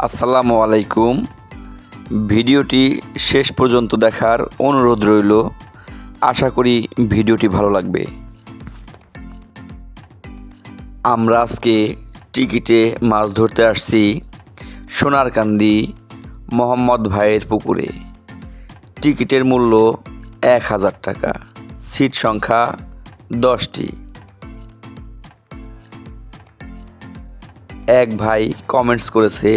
আসসালামু আলাইকুম। ভিডিওটি শেষ পর্যন্ত দেখার অনুরোধ রইল। আশা করি ভিডিওটি ভালো লাগবে। আমরা আজকে টিকিটে মাছ ধরতে আসছি সোনারকান্দি মোহাম্মদ ভাইয়ের পুকুরে। টিকিটের মূল্য এক হাজার টাকা, সিট সংখ্যা দশটি। এক ভাই কমেন্টস করেছে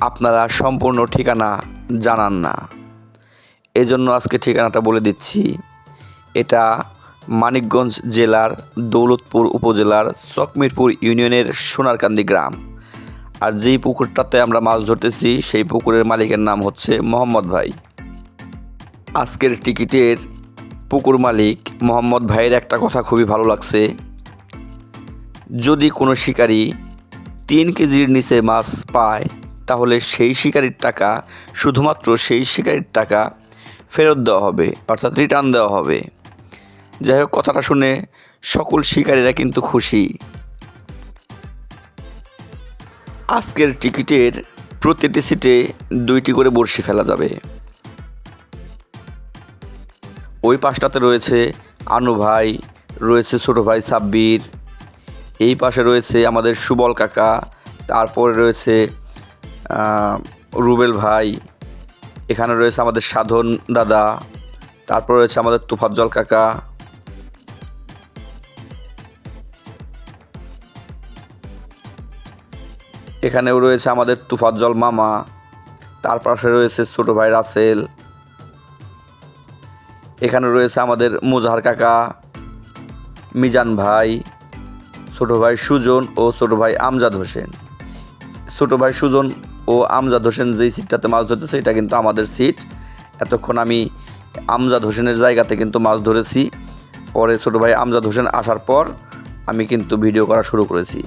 আপনারা সম্পূর্ণ ঠিকানা জানান না। এজন্য আজকে ঠিকানাটা বলে দিচ্ছি। এটা মানিকগঞ্জ জেলার দৌলতপুর উপজেলার চকমিরপুর ইউনিয়নের সোনারকান্দি গ্রাম। আর যেই পুকুরটাতে আমরা মাছ ধরতেছি, সেই পুকুরের মালিকের নাম হচ্ছে মোহাম্মদ ভাই। আজকের টিকিটের পুকুর মালিক মোহাম্মদ ভাইয়ের একটা কথা খুবই ভালো লাগছে। যদি কোনো শিকারী তিন কেজির নিচে মাছ পায় তাহলে সেই শিকারির টাকা, শুধুমাত্র সেই শিকারির টাকা ফেরত দেওয়া হবে, অর্থাৎ রিটার্ন দেওয়া হবে। যাই হোক, কথাটা শুনে সকল শিকারীরা কিন্তু খুশি। আজকের টিকিটের প্রতিটি সিটে দুইটি করে বড়শি ফেলা যাবে। ওই পাশটাতে রয়েছে আনু ভাই, রয়েছে ছোটো ভাই সাব্বির, এই পাশে রয়েছে আমাদের সুবল কাকা, তারপরে রয়েছে রুবেল ভাই, এখানে রয়েছে আমাদের সাধন দাদা, তারপর রয়েছে আমাদের তুফাজ্জল কাকা। এখানেও রয়েছে আমাদের তুফাজ্জল মামা, তার পাশে রয়েছে ছোটো ভাই রাসেল। এখানে রয়েছে আমাদের মুজাহার কাকা, মিজান ভাই, ছোটো ভাই সুজন ও ছোটো ভাই আমজাদ হোসেন। ছোটো ভাই সুজন ও আমজাদ হোসেন যেই সিটটাতে মাছ ধরতেছে এটা কিন্তু আমাদের সিট এতক্ষণ আমি আমজাদ হোসেনের জায়গাতে কিন্তু মাছ ধরেছি। পরে ছোটো ভাই আমজাদ হোসেন আসার পর আমি কিন্তু ভিডিও করা শুরু করেছি।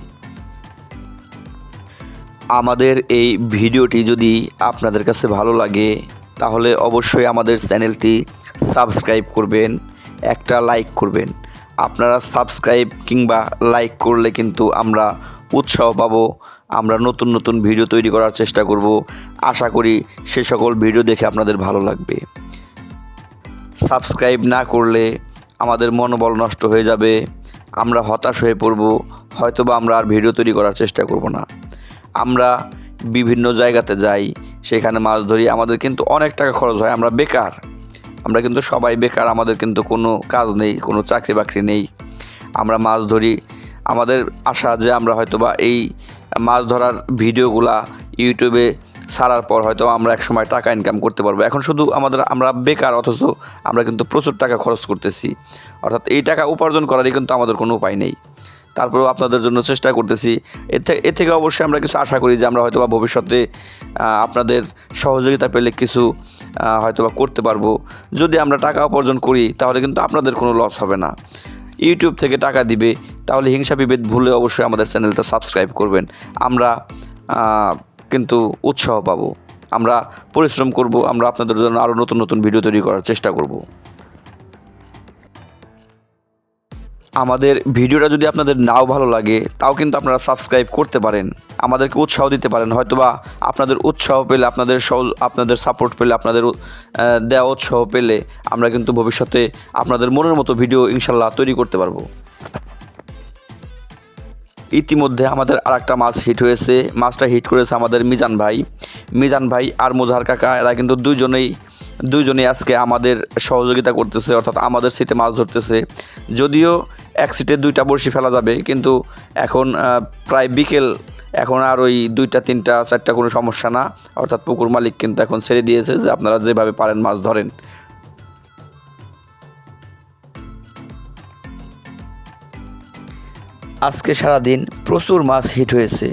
আমাদের এই ভিডিওটি যদি আপনাদের কাছে ভালো লাগে, তাহলে অবশ্যই আমাদের চ্যানেলটি সাবস্ক্রাইব করবেন, একটা লাইক করবেন। আপনারা সাবস্ক্রাইব কিংবা লাইক করলে কিন্তু আমরা উৎসাহ পাবো। আমরা নতুন নতুন ভিডিও তৈরি করার চেষ্টা করব। আশা করি সে সকল ভিডিও দেখে আপনাদের ভালো লাগবে। সাবস্ক্রাইব না করলে আমাদের মনোবল নষ্ট হয়ে যাবে। আমরা হতাশ হয়ে পড়ব, হয়তোবা আমরা আর ভিডিও তৈরি করার চেষ্টা করব না। আমরা বিভিন্ন জায়গাতে যাই, সেখানে মাছ ধরি, আমাদের কিন্তু অনেক টাকা খরচ হয়, আমরা বেকার। আমরা কিন্তু সবাই বেকার, আমাদের কিন্তু কোনো কাজ নেই, কোনো চাকরি বাকরি নেই। আমরা মাছ ধরি আমাদের আশা যে আমরা হয়তোবা এই মাছ ধরার ভিডিওগুলা ইউটিউবে ছাড়ার পর হয়তো আমরা এক সময় টাকা ইনকাম করতে পারব। এখন শুধু আমাদের আমরা বেকার অথচ আমরা কিন্তু প্রচুর টাকা খরচ করতেছি। অর্থাৎ এই টাকা উপার্জন করারই কিন্তু আমাদের কোনো উপায় নেই। তারপরেও আপনাদের জন্য চেষ্টা করতেছি। এর থেকে এর থেকে অবশ্যই আমরা কিছু আশা করি যে আমরা হয়তোবা ভবিষ্যতে আপনাদের সহযোগিতা পেলে কিছু আহ, হয়তোবা করতে পারব। যদি আমরা টাকা উপার্জন করি তাহলে কিন্তু আপনাদের কোনো লস হবে না। ইউটিউব থেকে টাকা দিবে, তাহলে হিংসা বিভেদ ভুলে অবশ্যই আমাদের চ্যানেলটা সাবস্ক্রাইব করবেন। আমরা কিন্তু উৎসাহ পাবো। আমরা পরিশ্রম করব, আমরা আপনাদের জন্য আরও নতুন নতুন ভিডিও তৈরি করার চেষ্টা করব। আমাদের ভিডিওটা যদি আপনাদের নাও ভালো লাগে, তাও কিন্তু আপনারা সাবস্ক্রাইব করতে পারেন। আমাদেরকে উৎসাহ দিতে পারেন। হয়তোবা আপনাদের উৎসাহ পেলে, আপনাদের আপনাদের সাপোর্ট পেলে, আপনাদের দেওয়া উৎসাহ পেলে আমরা কিন্তু ভবিষ্যতে আপনাদের মনের মতো ভিডিও ইনশাল্লাহ তৈরি করতে পারব। ইতিমধ্যে আমাদের আর একটা মাছ হিট হয়েছে। মাছটা হিট করেছে আমাদের মিজান ভাই। মিজান ভাই আর মোজাহার কাকা, এরা কিন্তু দুইজনেই দুইজনেই আজকে আমাদের সহযোগিতা করতেছে, অর্থাৎ আমাদের সিটে মাছ ধরতেছে। যদিও এক সিটে দুইটা বড়শি ফেলা যাবে, কিন্তু এখন প্রায় বিকেল, এখন আর ওই দুইটা, তিনটা, চারটা কোনো সমস্যা না। অর্থাৎ পুকুর মালিক কিন্তু এখন ছেড়ে দিয়েছে যে আপনারা যেভাবে পারেন মাছ ধরেন। আজকে সারাদিন প্রচুর মাছ হিট হয়েছে।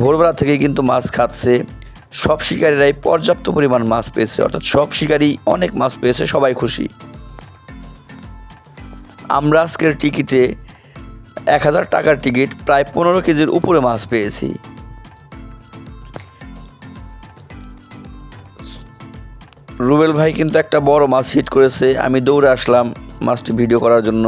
ভোরবেলা থেকে কিন্তু মাছ খাচ্ছে। সব শিকারীরাই পর্যাপ্ত পরিমাণ মাছ পেয়েছে, অর্থাৎ সব শিকারী অনেক মাছ পেয়েছে, সবাই খুশি। আমরা আজকের টিকিটে এক হাজার টাকার টিকিট প্রায় পনেরো কেজির উপরে মাছ পেয়েছি। রুবেল ভাই কিন্তু একটা বড় মাছ হিট করেছে। আমি দৌড়ে আসলাম মাছটি ভিডিও করার জন্য।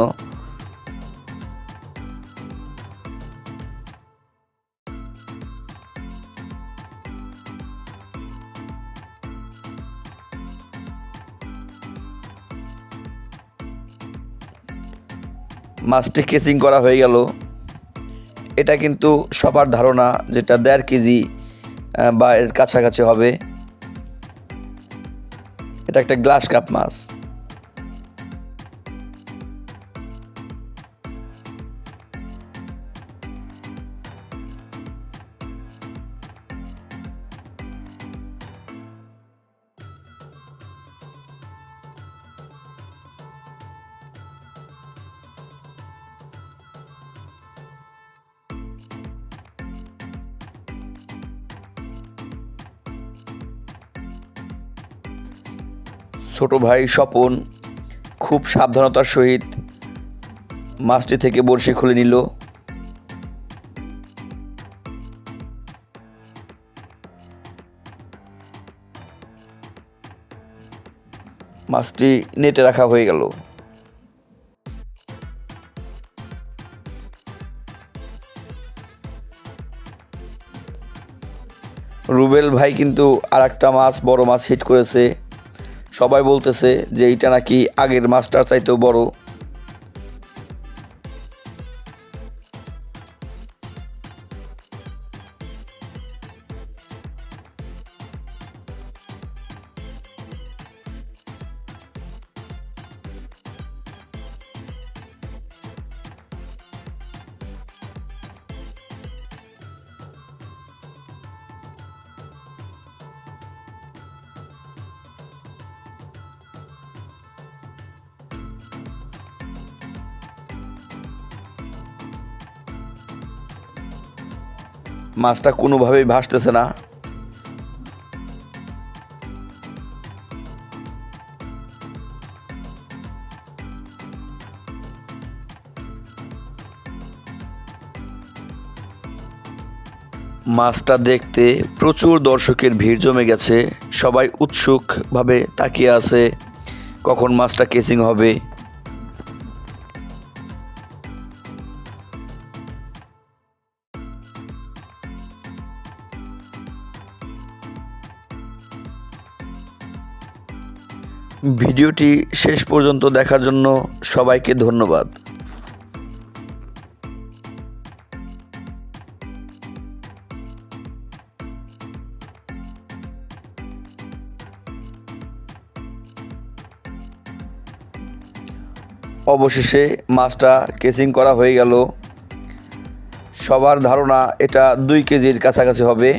মাছটি কেসিং করা হয়ে গেল। এটা কিন্তু সবার ধারণা যেটা দেড় কেজি বা এর কাছাকাছি হবে। এটা একটা গ্লাস কাপ মাছ। ছোট ভাই স্বপন খুব সাবধানতার সহিত মাছটি থেকে বড়শি খুলে নিল। মাছটি নেটে রাখা হয়ে গেল। রুবেল ভাই কিন্তু আর একটা মাছ, বড় মাছ হিট করেছে। সবাই বলতেছে যে এইটা নাকি আগের মাছটার চাইতেও বড়। মাছটা কোনোভাবেই ভাসতেছে না। মাছটা দেখতে প্রচুর দর্শকের ভিড় জমে গেছে। সবাই উৎসুকভাবে তাকিয়ে আছে। কখন মাছটা কেসিং হবে? ভিডিওটি শেষ পর্যন্ত দেখার জন্য সবাইকে ধন্যবাদ। অবশেষে মাছটা কেসিং করা হয়ে গেল। সবার ধারণা এটা দুই কেজির কাছাকাছি হবে।